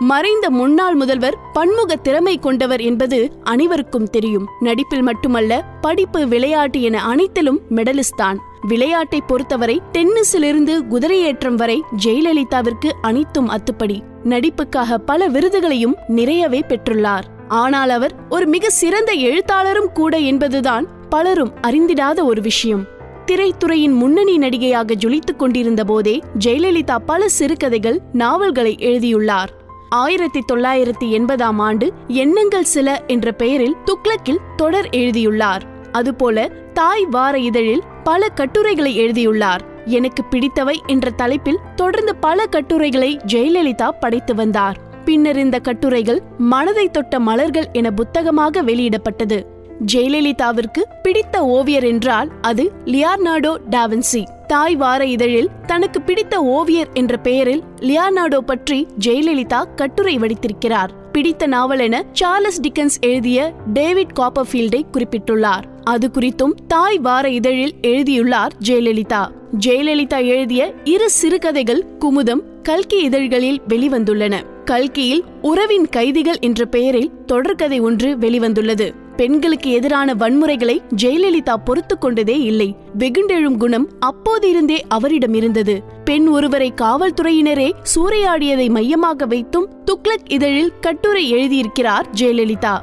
மறைந்த முன்னாள் முதல்வர் பன்முக திறமை கொண்டவர் என்பது அனைவருக்கும் தெரியும். நடிப்பில் மட்டுமல்ல படிப்பு விளையாட்டு என அனைத்திலும் மெடலிஸ்ட் தான். விளையாட்டை பொறுத்தவரை டென்னிஸிலிருந்து குதிரையேற்றம் வரை ஜெயலலிதாவிற்கு அனைத்தும் அத்துப்படி. நடிப்புக்காக பல விருதுகளையும் நிறையவே பெற்றுள்ளார். ஆனால் அவர் ஒரு மிக சிறந்த எழுத்தாளரும் கூட என்பதுதான் பலரும் அறிந்திடாத ஒரு விஷயம். திரைத்துறையின் முன்னணி நடிகையாக ஜொலித்துக் கொண்டிருந்த போதே ஜெயலலிதா பல சிறுகதைகள் நாவல்களை எழுதியுள்ளார். ஆயிரத்தி தொள்ளாயிரத்தி எண்பதாம் ஆண்டு எண்ணங்கள் சில என்ற பெயரில் துக்ளக்கில் தொடர் எழுதியுள்ளார். அதுபோல தாய் வார இதழில் பல கட்டுரைகளை எழுதியுள்ளார். எனக்கு பிடித்தவை என்ற தலைப்பில் தொடர்ந்து பல கட்டுரைகளை ஜெயலலிதா படைத்து வந்தார். பின்னர் இந்த கட்டுரைகள் மனதை தொட்ட மலர்கள் என புத்தகமாக வெளியிடப்பட்டது. ஜெயலலிதாவிற்கு பிடித்த ஓவியர் என்றால் அது லியார்னாடோ டாவின்சி தாய் வார இதழில் தனக்கு பிடித்த ஓவியர் என்ற பெயரில் லியானாடோ பற்றி ஜெயலலிதா கட்டுரை வடித்திருக்கிறார். பிடித்த நாவல் என சார்லஸ் டிக்கன்ஸ் எழுதிய டேவிட் காப்பர்ஃபீல்டை குறிப்பிட்டுள்ளார். அது குறித்தும் தாய் வார இதழில் எழுதியுள்ளார் ஜெயலலிதா. ஜெயலலிதா எழுதிய இரு சிறுகதைகள் குமுதம் கல்கி இதழ்களில் வெளிவந்துள்ளன. கல்கியில் உறவின் கைதிகள் என்ற பெயரில் தொடர்கதை ஒன்று வெளிவந்துள்ளது. பெண்களுக்கு எதிரான வன்முறைகளை ஜெயலலிதா பொறுத்து கொண்டதே இல்லை. வெகுண்டெழும் குணம் அப்போதிருந்தே அவரிடம் இருந்தது. பெண் ஒருவரை காவல்துறையினரே சூறையாடியதை மையமாக வைத்தும் துக்ளக் இதழில் கட்டுரை எழுதியிருக்கிறார் ஜெயலலிதா.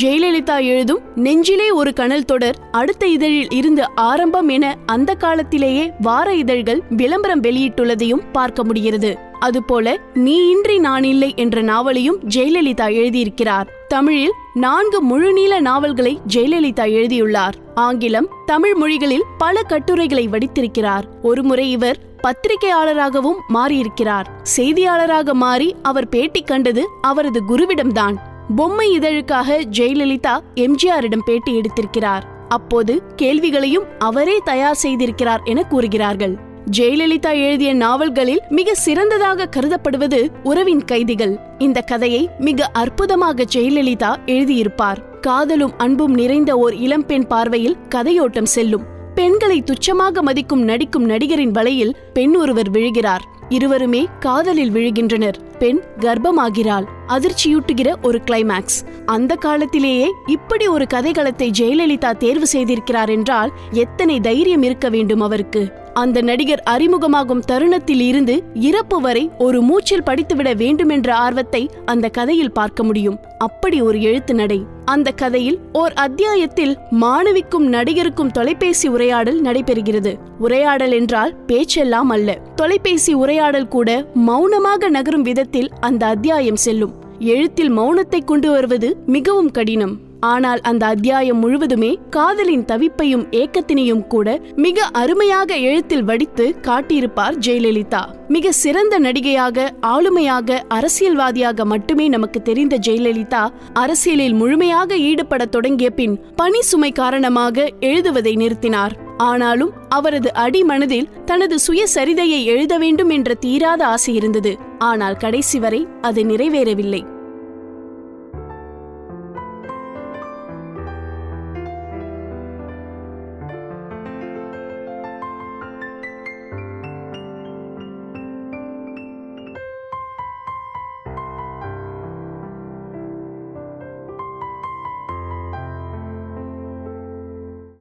ஜெயலலிதா எழுதும் நெஞ்சிலே ஒரு கனல் தொடர் அடுத்த இதழில் இருந்து ஆரம்பம் என அந்த காலத்திலேயே வார இதழ்கள் விளம்பரம் வெளியிட்டுள்ளதையும் பார்க்க முடிகிறது. அதுபோல நீ இன்றி நான் இல்லை என்ற நாவலையும் ஜெயலலிதா எழுதியிருக்கிறார். தமிழில் நான்கு முழுநீள நாவல்களை ஜெயலலிதா எழுதியுள்ளார். ஆங்கிலம் தமிழ் மொழிகளில் பல கட்டுரைகளை வடித்திருக்கிறார். ஒருமுறை இவர் பத்திரிகையாளராகவும் மாறியிருக்கிறார். செய்தியாளராக மாறி அவர் பேட்டி கண்டது அவரது குருவிடம்தான். பொம்மை இதழுக்காக ஜெயலலிதா எம்ஜிஆரிடம் பேட்டி எடுத்திருக்கிறார். அப்போது கேள்விகளையும் அவரே தயார் செய்திருக்கிறார் என கூறுகிறார்கள். ஜெயலலிதா எழுதிய நாவல்களில் மிக சிறந்ததாக கருதப்படுவது உறவின் கைதிகள். இந்த கதையை மிக அற்புதமாக ஜெயலலிதா எழுதியிருப்பார். காதலும் அன்பும் நிறைந்த ஓர் இளம்பெண் பார்வையில் கதையோட்டம் செல்லும். பெண்களை துச்சமாக மதிக்கும் நடிக்கும் நடிகரின் வலையில் பெண் ஒருவர் விழுகிறார். இருவருமே காதலில் விழுகின்றனர். பெண் கர்ப்பமாகிறாள். அதிர்ச்சியூட்டுகிற ஒரு கிளைமாக்ஸ் அந்த காலத்திலேயே இப்படி ஒரு கதைகளத்தை ஜெயலலிதா தேர்வு செய்திருக்கிறார் என்றால் எத்தனை தைரியம் இருக்க வேண்டும் அவருக்கு? அந்த நடிகர் அறிமுகமாகும் தருணத்தில் இருந்து இறப்பு வரை ஒரு மூச்சில் படித்துவிட வேண்டுமென்ற ஆர்வத்தை அந்த கதையில் பார்க்க முடியும். அப்படி ஒரு எழுத்து நடை. அந்த கதையில் ஓர் அத்தியாயத்தில் மாணவிக்கும் நடிகருக்கும் தொலைபேசி உரையாடல் நடைபெறுகிறது. உரையாடல் என்றால் பேச்செல்லாம் அல்ல. தொலைபேசி உரையாடல் கூட மௌனமாக நகரும் விதத்தில் அந்த அத்தியாயம் செல்லும். எழுத்தில் மௌனத்தை கொண்டு வருவது மிகவும் கடினம். ஆனால் அந்த அத்தியாயம் முழுவதுமே காதலின் தவிப்பையும் ஏக்கத்தினையும் கூட மிக அருமையாக எழுத்தில் வடித்து காட்டியிருப்பார் ஜெயலலிதா. மிக சிறந்த நடிகையாக ஆளுமையாக அரசியல்வாதியாக மட்டுமே நமக்கு தெரிந்த ஜெயலலிதா அரசியலில் முழுமையாக ஈடுபட தொடங்கிய பின் பணி சுமை காரணமாக எழுதுவதை நிறுத்தினார். ஆனாலும் அவரது அடிமனதில் தனது சுயசரிதையை எழுத வேண்டும் என்ற தீராத ஆசை இருந்தது. ஆனால் கடைசி வரை அது நிறைவேறவில்லை.